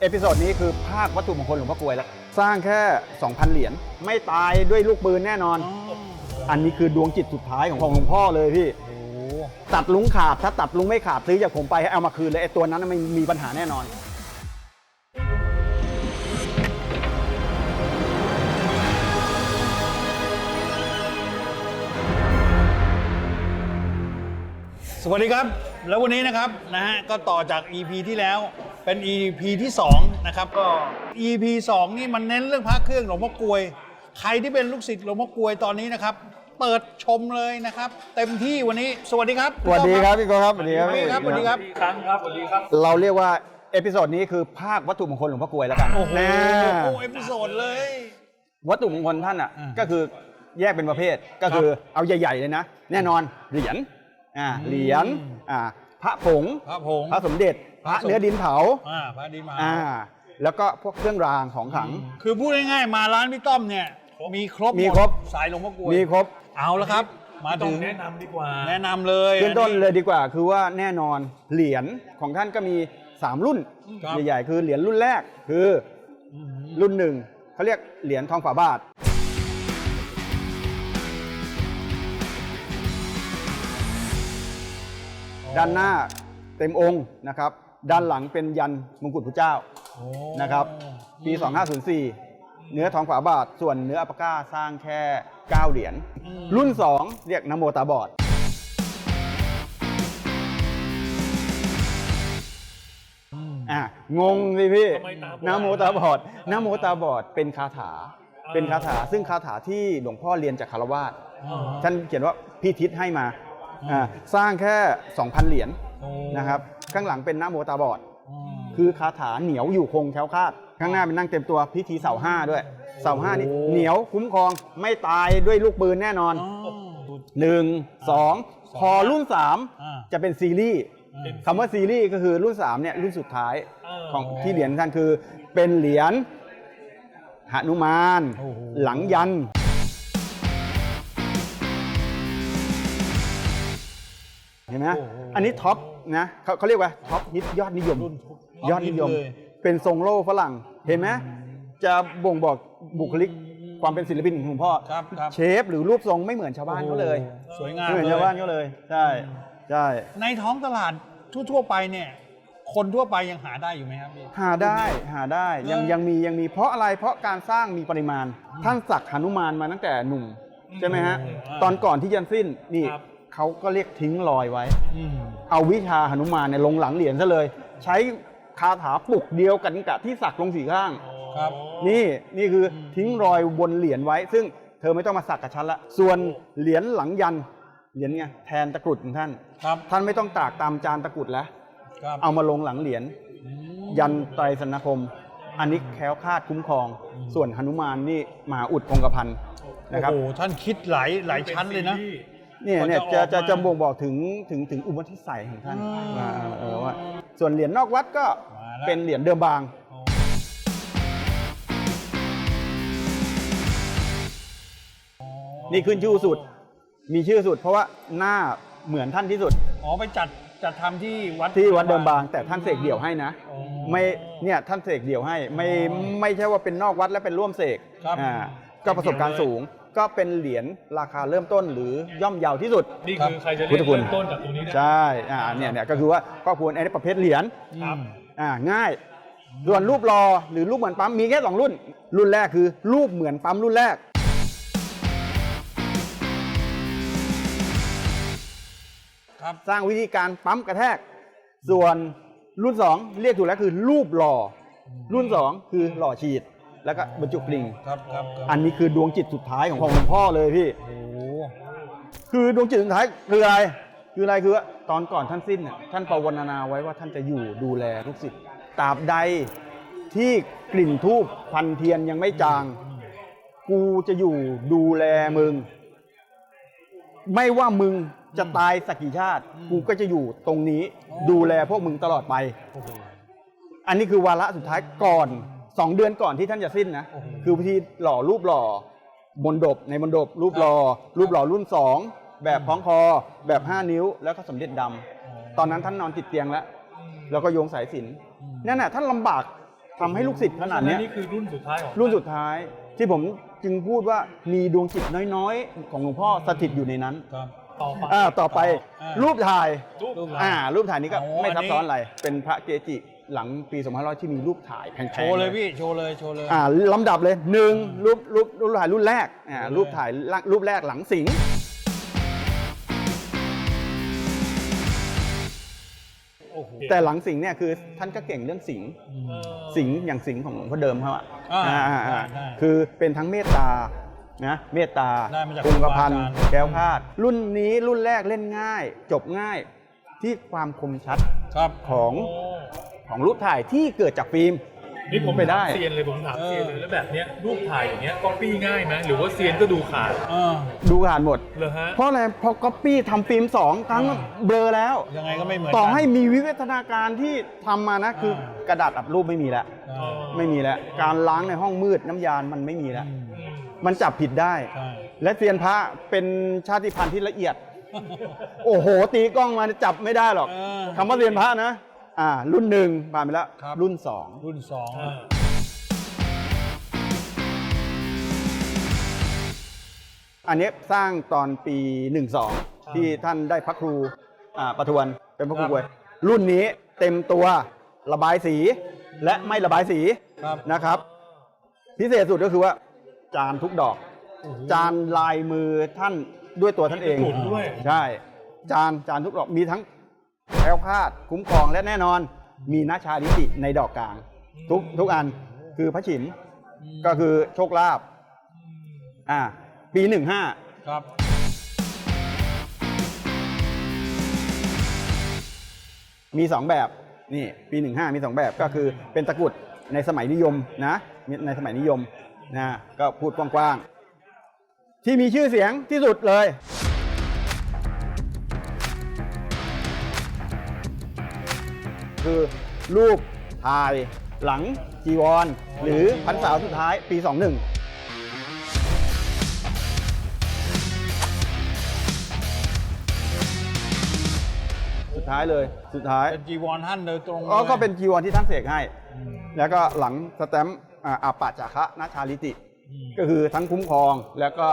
เอพิโซดนี้คือภาควัตถุมงคลหลวงพ่อกลวยแล้ว สร้างแค่ 2,000 เหรียญไม่ตายด้วยลูกปืนแน่นอน อันนี้คือดวงจิตสุดท้ายของของหลวงพ่อเลยพี่ตัดลุงขาดถ้าตัดลุงไม่ขาดซื้อจากผมไปให้เอามาคืนเลยไอ้ตัวนั้นมันมีปัญหาแน่นอน สวัสดีครับ แล้ววันนี้นะครับนะฮะก็ต่อจาก EP ที่แล้ว เป็น EP ที่2นะครับก็ EP 2 นี่มันเน้นเรื่องพระเครื่องหลวงพ่อกลวย ใครที่เป็นลูกศิษย์หลวงพ่อกลวยตอนนี้นะครับ เปิดชมเลยนะครับ เต็มที่วันนี้สวัสดีครับสวัสดีครับพี่โกครับสวัสดีครับสวัสดีครับสวัสดีครับครั้งครับสวัสดีครับเราเรียกว่าเอพิโซดนี้คือภาควัตถุมงคลหลวงพ่อกลวยแล้วกันโอ้โหแน่โอ้เอพิโซดเลย วัตถุมงคลท่านอะอ่าก็คือแยกเป็นประเภทก็คือเอาใหญ่ๆเลยนะ แน่นอนเหรียญอ่าเหรียญอ่าพระผงพระผงพระสมเด็จ พระพระสมเนื้อดินเผาอ่าพระดีมาอ่า แล้วก็พวกเครื่องรางของขลัง คือพูดง่ายๆมาร้านพี่ต้อมเนี่ย มีครบหดมีครบสายหลวงพ่อกลวยมีครบเอาแล้วครับ มาต้อถึงงแนะนำดีกว่า แนะนำเลยขึ้นต้นอัเลยดีกว่า คือว่าแน่นอนเหรียญของท่านก็มี 3 รุ่นครับใหญ่ๆ คือเหรียญรุ่นแรกคืออรุ่นหนึ่งเขาเรียกเหรียญทองฝาบาท ด้านหน้าเต็มองค์นะครับ ด้านหลังเป็นยันมงกุฎพระเจ้าโอ้นะครับ ปี 2504 เนื้อทองฝาบาท ส่วนเนื้ออัปปะก้าสร้างแค่ 9 เหรียญ รุ่น 2 เรียกนโมตาบอด อะ งงสิพี่ทำไมตาบอดนะโมตาบอดนะโมตาบอดเป็นคาถา เป็นคาถา ซึ่งคาถาที่หลวงพ่อเรียนจากคารวาสอ่าท่านเขียนว่าพี่ทิศให้มาอ่าอ่าสร้างแค่ 2,000 เหรียญโอ้นะครับ ข้างหลังเป็นนะโมตาบอดอืมคือคาถาเหนียวอยู่คงแคล้วคลาด ข้างหน้าเป็นนั่งเต็มตัวพิธีเสาห้าด้วย เสาห้านี่โอ้เหนียวคุ้มครองไม่ตายด้วยลูกปืนแน่นอนอ๋อหนึ่งสองสองพอรุ่นสามอ่าจะเป็นซีรีส์อ่าคำว่าซีรีส์ก็คือรุ่นสามเนี่ยรุ่นสุดท้ายเออของที่เหรียญท่านคือเป็นเหรียญหนุมานโอ้โหหลังยันเห็นไหมอันนี้ท็อป นะเขาเขาเรียกว่าท็อปฮิตยอดนิยม รุ่นยอดนิยม เลยเป็นทรงโล่ฝรั่ง เห็นไหมจะบ่งบอกบุคลิกความเป็นศิลปินของหลวงพ่อ ครับครับเชฟหรือรูปทรงไม่เหมือนชาวบ้านเขาเลยโอ้โหสวยงามไม่เหมือนเลยชาวบ้านเขาเลย ใช่ใช่ในท้องตลาดทั่วๆไปเนี่ย คนทั่วไปยังหาได้อยู่ไหมครับพี่ หาได้หาได้ยังเออยังมียังมีเพราะอะไรเพราะการสร้างมีปริมาณ ท่านสักหนุมานมาตั้งแต่หนุ่ม ใช่ไหมฮะตอนก่อนที่ยันสิ้นนี่ครับ เขาก็เรียกทิ้งรอยไว้อืมเอาวิชาหนุมานเนี่ยลงหลังเหรียญซะเลย ใช้คาถาปลุกเดียวกันกับที่สักลงสีข้าง ครับนี่นี่คืออมทิ้งรอยบนเหรียญไว้ ซึ่งเธอไม่ต้องมาสักกับฉันละ ส่วนเหรียญหลังยันเหรียญไงแทนตะกรุดของท่าน ครับท่านไม่ต้องตากตามจานตะกรุดแล้ว ครับเอามาลงหลังเหรียญอืมยันไตรสนคม อันนี้แคล้วคลาดคุ้มครอง ส่วนหนุมานนี่มหาอุดคงกระพันนะครับ โอ้โหท่านคิดหลายหลายชั้นเลยนะ เนี่ยเนี่ยกว่าจะจะจะออกมาจะบ่งบอกถึงถึงถึงอุปนิสัยของท่านอืม ว่าเออเออว่าส่วนเหรียญนอกวัดก็มาแล้ว เป็นเหรียญเดิมบาง นี่ขึ้นชื่อสุด มีชื่อสุด เพราะว่าหน้าเหมือนท่านที่สุดอ๋อไปจัดจัดทำที่วัดที่วัดเดิมบาง แต่ท่านเสกเดี่ยวให้นะ อ๋อ ไม่เนี่ยท่านเสกเดี่ยวให้ไม่ไม่ใช่ว่าเป็นนอกวัดและเป็นร่วมเสกครับอ่าก็ประสบการณ์สูง ก็เป็นเหรียญราคาเริ่มต้นหรือย่อมเยาวที่สุด นี่คือใครจะพุทเล่ธนคุณ เริ่มต้นจากตรงนี้ได้ ใช่อ่าเนี่ยเนี่ยก็คือว่าครอบครัวอันนี้ประเภทเหรียญครับ อ่าง่ายส่วนรูปรอหรือรูปเหมือนปั๊มมีแค่สองรุ่น รุ่นแรกคือ รูปเหมือนปั๊มรุ่นแรก ครับ สร้างวิธีการปั๊มกระแทก ส่วนรุ่น 2 เรียกถูกแล้วคือรูปหล่ออรุ่น 2 คือหล่อฉีด แล้วก็บรรจุกลิ่งครับครับครับอันนี้คือดวงจิตสุดท้ายของของหลวงพ่อเลยพี่ โอ้โหคือดวงจิตสุดท้ายคืออะไร คืออะไรคือว่าตอนก่อนท่านสิ้นน่ะท่านปรารถนาไว้ว่าท่านจะอยู่ดูแลลูกศิษย์ตราบใดที่กลิ่นทูบควันเทียนยังไม่จาง กูจะอยู่ดูแลมึง ไม่ว่ามึงจะตายสักกี่ชาติ กูก็จะอยู่ตรงนี้ดูแลพวกมึงตลอดไป โอ้โห อันนี้คือวาระสุดท้ายก่อน สองเดือนก่อนที่ท่านจะสิ้นนะโอ้โหคือพิธีหล่อรูปหล่อบนดบในบนดบรูปหล่อรูปหล่อรุ่นสองแบบคล้องคอแบบ5นิ้วแล้วก็สมเด็จดำตอนนั้นท่านนอนติดเตียงแล้ว แล้วก็โยงสายสิญจนนั่นน่ะท่านลำบากทำให้ลูกศิษย์ขนาดเนี้ยนี่คือรุ่นสุดท้ายของรุ่นสุดท้ายที่ผมจึงพูดว่ามีดวงจิตน้อยๆ ของหลวงพ่อสถิตอยู่ในนั้นครับต่อไปอ่าต่อไปอ่ารูปถ่ายรูปรูปหล่อ่ารูปถ่ายนี้ก็โอ้ไม่อันนี้ซับซ้อนอะไรเป็นพระเกจิ หลังปี2500 ที่มีรูปถ่ายแพงๆโชว์เลยพี่ โชว์เลย โชว์เลย อ่าลำดับเลยหนึ่งรูปรูปรูปถ่ายรุ่นแรกอ่ารูรูปปแรกถ่ายรูปแรกหลังสิงห์โอ้โหแต่หลังสิงห์เนี่ยคือท่านก็เก่งเรื่องสิงห์อืมเออสิงห์อย่างสิงห์ของหลวงพ่อเดิมเขาอะอ่าอ่าอ่าได้คือเป็นทั้งเมตตานะเมตตาได้มาจากคงกระพันครูบาอาจารย์แก้วพลาด รุ่นนี้รุ่นแรกเล่นง่าย จบง่ายที่ความคมชัดครับของโอ้ ของรูปถ่ายที่เกิดจากฟิล์ม นี่ผมไปได้ ถามเซียนเลยผมถามเออเซียนเลยแล้วแบบเนี้ยรูปถ่ายอย่างเงี้ยก๊อปปี้ง่ายไหมหรือว่าเซียนก็ดูขาดเออ ดูผ่านหมด เหรอฮะ เพราะอะไรพอก๊อปปี้ทำฟิล์มสองครั้งอ่า เบลอแล้ว ยังไงก็ไม่เหมือนต่อกันให้มีวิวัฒนาการที่ทำมานะคืออ่ากระดาษอัดรูปไม่มีแล้วอ่าไม่มีแล้ว การล้างในห้องมืดน้ำยานมันไม่มีแล้ว อืมอืมมันจับผิดได้ ใช่และเซียนพระเป็นชาติพันธุ์ที่ละเอียด โอ้โห ตีกล้องมาจับไม่ได้หรอกเออคำว่าเซียนพระนะ อ่ารุ่นหนึ่งผ่านไปแล้ว ครับ รุ่นสองรุ่นสองอ่าอันนี้สร้างตอนปี 12 ที่ท่านได้พระครูอ่าประทวนเป็นพระครูบวยรุ่นนี้เต็มตัวระบายสีและไม่ระบายสีครับนะครับ พิเศษสุดก็คือว่าจานทุกดอก โอ้โห จานลายมือท่านด้วยตัวท่านเองหมุนด้วย ใช่ จานจานทุกดอกมีทั้ง แคล้วคลาดคุ้มครองและแน่นอนมีนาชาลิติในดอกกลาง ทุกทุกอันคือพระฉิมก็คือโชคลาภอ่าปีหนึ่งห้าครับมี 2 แบบนี่ปี 15 มี 2 แบบก็คือเป็นตะกรุดในสมัยนิยมนะในสมัยนิยมนะก็พูดกว้างๆที่มีชื่อเสียงที่สุดเลย คือ รูปถ่ายหลังจีวร หรือพันษาสุดท้ายปี 21สุดท้ายเลยสุดท้าย เป็นจีวรท่านโดยตรงอ๋อลยก็เป็นจีวรที่ท่านเสกให้อืมแล้วก็หลังสแตมป์อ่าอาปาจาคะนาชาลิติอืมก็คือทั้งคุ้มครองแล้วก็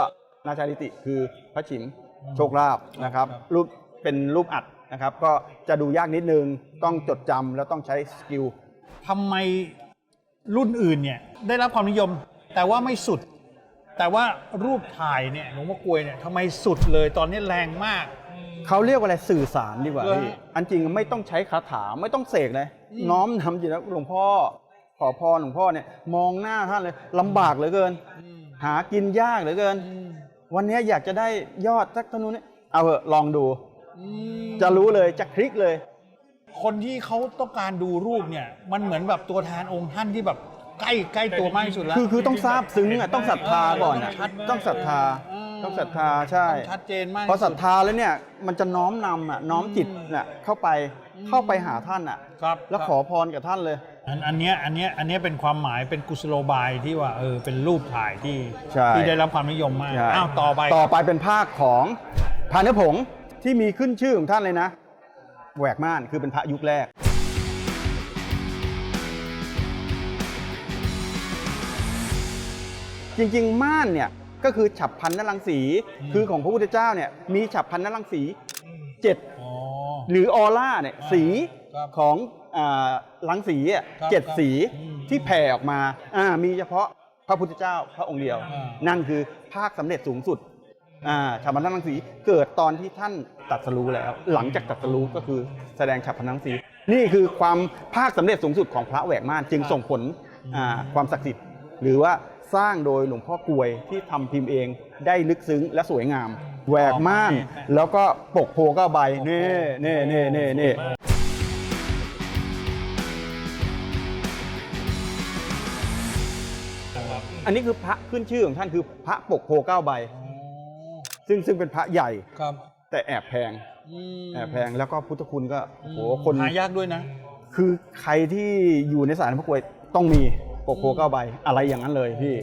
นาชาลิติคือพระฉิมอืมโชคลาภนะครับครับ รูปเป็นรูปอัด นะครับ ก็จะดูยากนิดนึง ต้องจดจำแล้วต้องใช้สกิล ทำไมรุ่นอื่นเนี่ยได้รับความนิยม แต่ว่าไม่สุด แต่ว่ารูปถ่ายเนี่ยหลวงพ่อกลวยเนี่ยทำไมสุดเลยตอนนี้แรงมาก เขาเรียกว่าอะไรสื่อสารดีกว่าเหรอ พี่อันจริงไม่ต้องใช้คาถาไม่ต้องเสกเลยอืมน้อมนำจริงแล้วหลวงพ่อขอพรหลวงพ่อเนี่ยมองหน้าท่านเลยลำบากเหลือเกิน อืมหากินยากเหลือเกิน อืมวันนี้อยากจะได้ยอดสักเท่านู้นเนี่ยเอาเหอะลองดูอืม จะรู้เลยจะคลิกเลย คนที่เขาต้องการดูรูปเนี่ย มันเหมือนแบบตัวแทนองค์ท่านที่แบบใกล้ใกล้ตัวมากที่สุดแล้ว คือคือต้องทราบซึ้งอะต้องศรัทธาก่อนอะชัดต้องศรัทธาเออ ต้องศรัทธาใช่ต้องชัดเจนมากพอที่ศสุรัดทธาแล้วเนี่ยมันจะน้อมนำอะน้อมจิตน่ะเข้าไปอืมเข้าไปหาท่านอะ ครับแล้วครับขอพรกับท่านเลย อันอันเนี้ยอันเนี้ยอันเนี้ยเป็นความหมายเป็นกุศโลบายที่ว่าเออเป็นรูปถ่ายที่ใช่ ที่ได้รับความนิยมมากใช่อ้าวต่อไปต่อไปเป็นภาคของพาเนื้อผง ที่มีขึ้นชื่อของท่านเลยนะ แหวกม่านคือเป็นพระยุคแรก จริงๆ ม่านเนี่ยก็คือฉับพันนรังสีอืมคือของพระพุทธเจ้าเนี่ยมีฉับพันนรังสีเจ็ดอ๋อ หรือออร่าเนี่ยอ่าสีครับของอ่ารังสีอะครับเจ็ดครับสีอืมที่แผ่ออกมาอ่ามีเฉพาะพระพุทธเจ้าพระองค์เดียว อ่านั่นคือภาคสำเร็จสูงสุด อ่าฉับพันนรังสีเกิดตอนที่ท่านตัดสรู้แล้ว หลังจากตัดสรู้ก็คือแสดงฉับพันนรังสี นี่คือความภาคสำเร็จสูงสุดของพระแหวกม่านจึงส่งผลอ่าความศักดิ์สิทธิ์หรือว่าสร้างโดยหลวงพ่อกลวยที่ทำพิมพ์เองได้ลึกซึ้งและสวยงามแหวกม่าน แล้วก็ปกโพก้าใบเน่เน่เน่เน่เน่อันนี้คือพระขึ้นชื่อของท่านคือพระปกโพเก้าใบ ซึ่งซึ่งเป็นพระใหญ่ ครับแต่แอบแพง อืมแอบแพงแล้วก็พุทธคุณก็โอ้โหคน หายากด้วยนะ คือใครที่อยู่ในสายพระกลวยต้องมีปกโพเก้าใบอะไรอย่างนั้นเลยพี่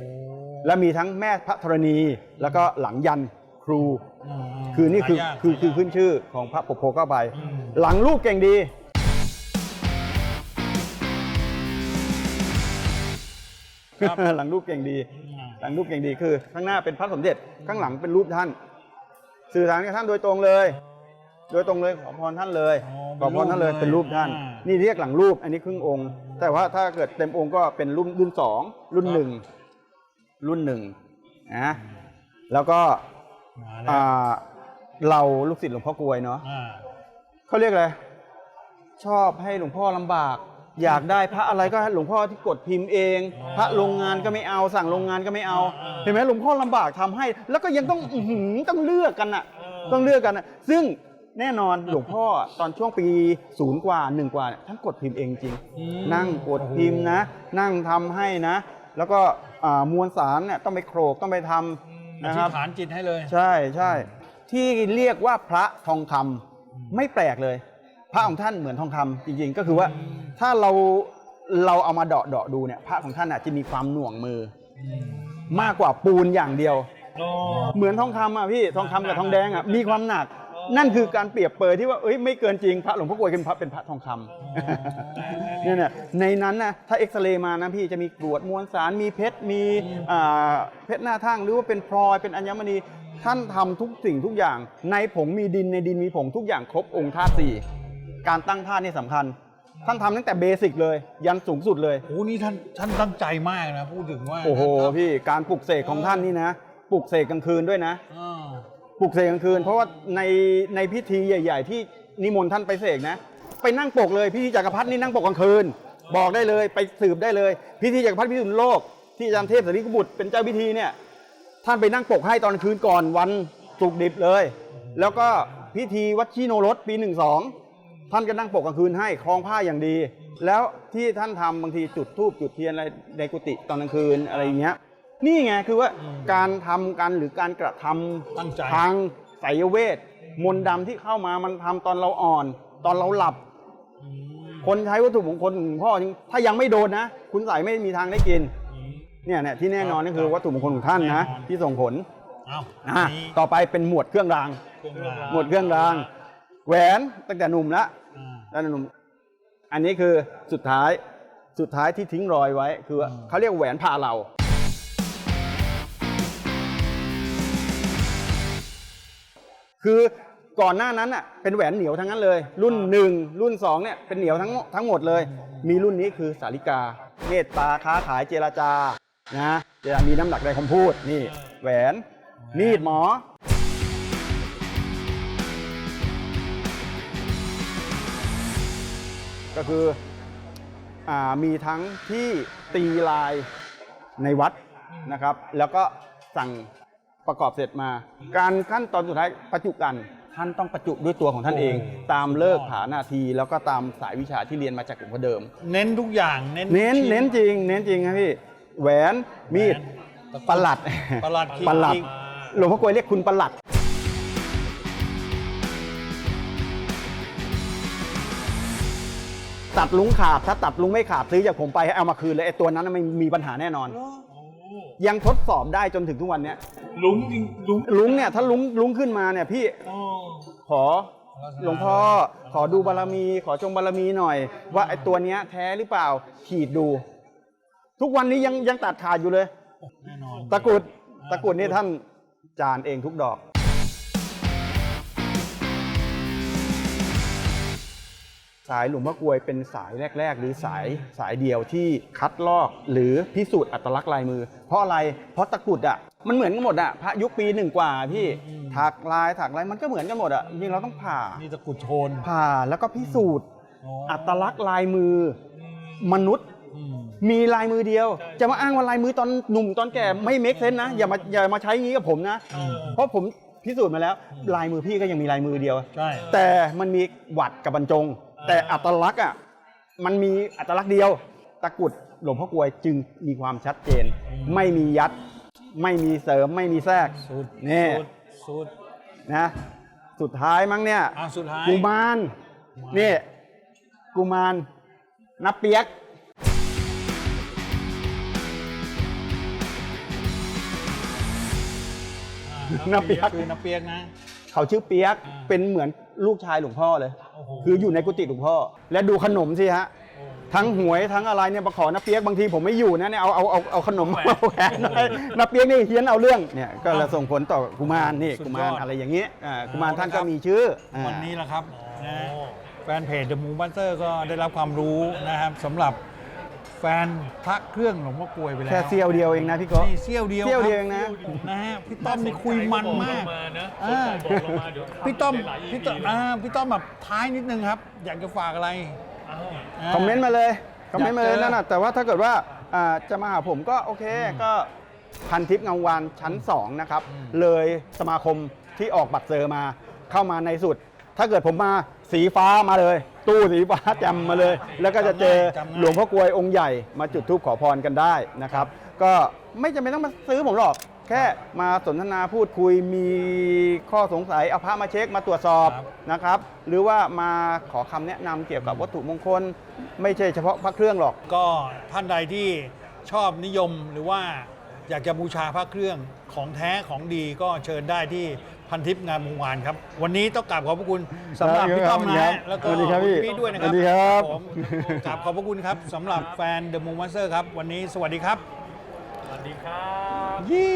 และมีทั้งแม่พระธรณีแล้วก็หลังยันครูมคือนี่คือหายากคือคือหายากขึ้นชื่อของพระปกโพเก้าใบอืม หลังลูกเก่งดี ครับ หลังรูปเก่งดีอ่าหลังรูปเก่งดีคือ ข้างหน้าเป็นพระสมเด็จข้างหลังเป็นรูปท่าน สื่อสารกับท่านโดยตรงเลย โดยตรงเลยขอพรท่านเลยอ๋อขอพรท่านเลยเป็เป็นนรูรูปปเลยท่าน อ่านี่เรียกหลังรูปอันนี้ครึ่งองค์ แต่ว่าถ้าเกิดเต็มองค์ก็เป็นรุ่นรุ่นสองรุ่นหนึ่งรุ่นหนึ่งนะแล้วก็มาแล้วอ่าเราลูกศิษย์หลวงพ่อกลวยเนาะ อ่าเขาเรียกอะไรชอบให้หลวงพ่อลำบาก อยากได้พระอะไรก็ให้หลวงพ่อที่กดพิมพ์เอง พระโรงงานก็ไม่เอา สั่งโรงงานก็ไม่เอาเห็นไหมหลวงพ่อลำบากทำให้ แล้วก็ยังต้องอื้อหือต้องเลือกกันอะ ต้องเลือกกันอะ ซึ่งแน่นอนหลวงพ่อตอนช่วงปีศูนย์กว่าหนึ่งกว่าเนี่ยท่านกดพิมพ์เองจริงอืมนั่งกดพิมพ์นะ นั่งทำให้นะ แล้วก็อ่ามวลสารเนี่ยต้องไปโขลกต้องไปทำอนะคธิรัษบฐานจิตให้เลย ใช่ใช่ที่เรียกว่าพระทองคำไม่แปลกเลย พระของท่านเหมือนทองคำจริงๆ ก็คือว่าถ้าเราเราเอามาเดาะเดาะดูเนี่ยพระของท่านอาจจะมีความหน่วงมือมากกว่าปูนอย่างเดียว เหมือนทองคำอะพี่ทองคำกับทองแดงอะมีความหนัก นั่นคือการเปรียบเปรยที่ว่าเอ้ยไม่เกินจริงพระหลวงพ่อกลวยเป็นพระเป็นพระทองคำเนี่ยเนี่ยในนั้นนะถ้าเอ็กซเรย์มานะพี่จะมีกรวดมวลสารมีเพชรมีอ่าเพชรหน้าทั่งหรือว่าเป็นพลอยเป็นอัญมณีท่านทำทุกสิ่งทุกอย่าง ในผงมีดินในดินมีผงทุกอย่างครบองค์ธาตุสี่ การตั้งธาตุนี่สำคัญ ท่านทำตั้งแต่เบสิกเลย ยันสูงสุดเลย โอ้นี่ท่านท่านตั้งใจมากนะพูดถึงว่าโอ้โหพี่การปลุกเสกของท่านนี่นะปลุกเสกกลางคืนด้วยนะ อ่าปลุกเสกกลางคืน เพราะว่าในในพิธีใหญ่ ๆ ที่นิมนต์ท่านไปเสกนะ ไปนั่งปกเลยพิธีจักรพรรดินี่นั่งปกกลางคืน บอกได้เลยไปสืบได้เลย พิธีจักรพรรดิพิสุทธิโลก ที่อาจารย์เทพสริกุบุตรเป็นเจ้าพิธีเนี่ยท่านไปนั่งปกให้ตอนกลางคืนก่อนวันสุกร์ดิบเลย แล้วก็พิธีวัดชิโนรสปีหนึ่งสอง ท่านก็นั่งปกกลางคืนให้คลองผ้าอย่างดี แล้วที่ท่านทำบางทีจุดธูปจุดเทียนอะไรในกุฏิตอนกลางคืนอะไรอย่างเงี้ยนี่ไงคือว่าการทำกันหรือการกระทำตั้งใจทางไสยเวทมนต์ดำที่เข้ามามันทำตอนเราอ่อน ตอนเราหลับ คนใช้วัตถุมงคลของหลวงพ่อจริงถ้ายังไม่โดนนะ คุณใส่ไม่มีทางได้กินเนี่ยเนี่ยที่แน่นอนนั่นคือวัตถุมงคลของท่านนะแน่นอนที่ส่งผลเอ้าอะนี่ต่อไปเป็นหมวดเครื่องรางเครื่องราง หมวดเครื่องราง แหวนตั้งแต่หนุ่มละอ่าตั้งแต่หนุ่ม อันนี้คือสุดท้ายสุดท้ายที่ทิ้งรอยไว้ คือว่าอืมเขาเรียกแหวนพาเรา คือก่อนหน้านั้นอะเป็นแหวนเหนียวทั้งนั้นเลย รุ่นหนึ่งรุ่นสองเนี่ยเป็นเหนียวทั้งทั้งหมดเลย มีรุ่นนี้คือสาริกา เมตตาค้าขายเจรจานะเจรจามีน้ำหนักในคำพูดนี่ แหวนมีดหมอ ก็คืออามีทั้งที่ตีลายในวัดนะครับ แล้วก็สั่งประกอบเสร็จมา การขั้นตอนสุดท้ายประจุกันท่านต้องประจุด้วยตัวของท่านเอง ตามเลิกผานาที แล้วก็ตามสายวิชาที่เรียนมาจากหลวงพ่อเดิม เน้นทุกอย่างเน้นเน้นชิ้เน้นจริง เน้นจริงครับพี่แหวนมีดแหวนประหลัดประหลัดขิงประหลัดขิงหลวงพ่อกลวยเรียกคุณประหลัด ตัดลุงขาดถ้าตัดลุงไม่ขาดซื้อจากผมไปให้เอามาคืนเลยไอ้ตัวนั้นนะไม่มีปัญหาแน่นอน ยังทดสอบได้จนถึงทุกวันเนี้ยลุงจริงลุงลุงเนี่ยถ้าลุงลุงขึ้นมาเนี่ยพี่อ๋อขอหลวงพ่อขอดูบารมี ขอจงบารมีหน่อย ว่าไอ้ตัวเนี้ยแท้หรือเปล่าขีดดู ทุกวันนี้ยังยังตัดขาดอยู่เลย แน่นอน ตะกรุดตะกรุดนี่ท่านจานเองทุกดอก สายหลวงพ่อกลวยเป็นสายแรก ๆ หรือสายสายเดียวที่คัดลอกหรือพิสูจน์อัตลักษณ์ลายมือ เพราะอะไรเพราะตะกรุดอะมันเหมือนกันหมดอะพระยุคปีหนึ่งกว่าพี่ถักลายถักลายมันก็เหมือนกันหมดอะจริงๆเราต้องผ่านี่ตะกรุดโทนผ่าแล้วก็พิสูจน์อ๋ออัตลักษณ์ลายมือมนุษย์อืมมีลายมือเดียว จะมาอ้างว่าลายมือตอนหนุ่มตอนแก่ไม่เมคเซนนะอย่ามาอย่ามาใช้งี้กับผมนะ เพราะผมพิสูจน์มาแล้ว ลายมือพี่ก็ยังมีลายมือเดียวใช่แต่มันมีหวัดกับบรรจง แต่อัตลักษณ์อะมันมีอัตลักษณ์เดียว ตะกรุดหลวงพ่อกลวยจึงมีความชัดเจน ไม่มียัด ไม่มีเสริมไม่มีแทรกสุดนี่สุดสุดนะสุดท้ายมั้งเนี่ยอะสุดท้ายกุมารนี่กุมารนับเปียกน้ำเปี๊ยก คือน้ำเปียกนะ เขาชื่อเปียกอ่าเป็นเหมือนลูกชายหลวงพ่อเลย โอ้โห คืออยู่ในกุฏิหลวงพ่อ และดูขนมสิฮะ ทั้งหวยทั้งอะไรเนี่ยมาขอน้าเปียกบางทีผมไม่อยู่นะเนี่ยเอาเอาเอาเอาขนมมาแหวนให้น้าเปียกนี่เฮี้ยนเอาเรื่องเนี่ยก็เลยส่งผลต่อกุมารนี่สุดยอด กุมารอะไรอย่างเงี้ยอ่ากุมารท่านก็มีชื่ออ่า วันนี้แหละครับนะอ๋อแฟนเพจ The Moon Buster ก็ได้รับความรู้นะครับสำหรับ แฟนพระเครื่องหลวงพ่อกลวยไปแล้วแค่เสี้ยวเดียวเองนะพี่โก้นี่เสี้ยวเดียวเสี้ยวครับเดียวเองนะนะฮะพี่ต้อมนี่คุยมันมากสนใจบอกเรามาเดี๋ยวพี่ต้อมหลายๆพี่ต้อม EP อ่าพี่ต้อมแบบท้ายนิดนึงครับ อยากจะฝากอะไรอ้าวา คอมเมนต์มาเลย คอมเมนต์มาเลยอยากเจอ นั่นน่ะแต่ว่าถ้าเกิดว่าอ่าจะมาหาผมก็โอเคก็พันทิพย์เงาวานชั้น 2 นะครับอืมเลยสมาคมที่ออกบัตรเซอร์มาเข้ามาในสุด ถ้าเกิดผมมาสีฟ้ามาเลย ตู้สีฟ้าจำมาเลย แล้วก็จะเจอหลวงพ่อกลวยองค์ใหญ่มาจุดธูปขอพรกันได้นะครับ ก็ไม่จำเป็นต้องมาซื้อผมหรอก แค่มาสนทนาพูดคุยมีข้อสงสัยเอาพระมาเช็คมาตรวจสอบครับนะครับ หรือว่ามาขอคำแนะนำเกี่ยวกับวัตถุมงคล ไม่ใช่เฉพาะพระเครื่องหรอก ก็ท่านใดที่ชอบนิยมหรือว่าอยากจะบูชาพระเครื่องของแท้ของดีก็เชิญได้ที่ พันทิพย์งานมงวานครับ วันนี้ต้องกราบขอบพระคุณสำหรับครับพี่ต้อมครันะบแล้วก็สวัสดีครับพี่พี่ด้วยนะครับสวัสดีครับผมกราบขอบพระคุณครับสำหรับแฟน The Moon Master ครับ วันนี้สวัสดีครับ สวัสดีครับยี่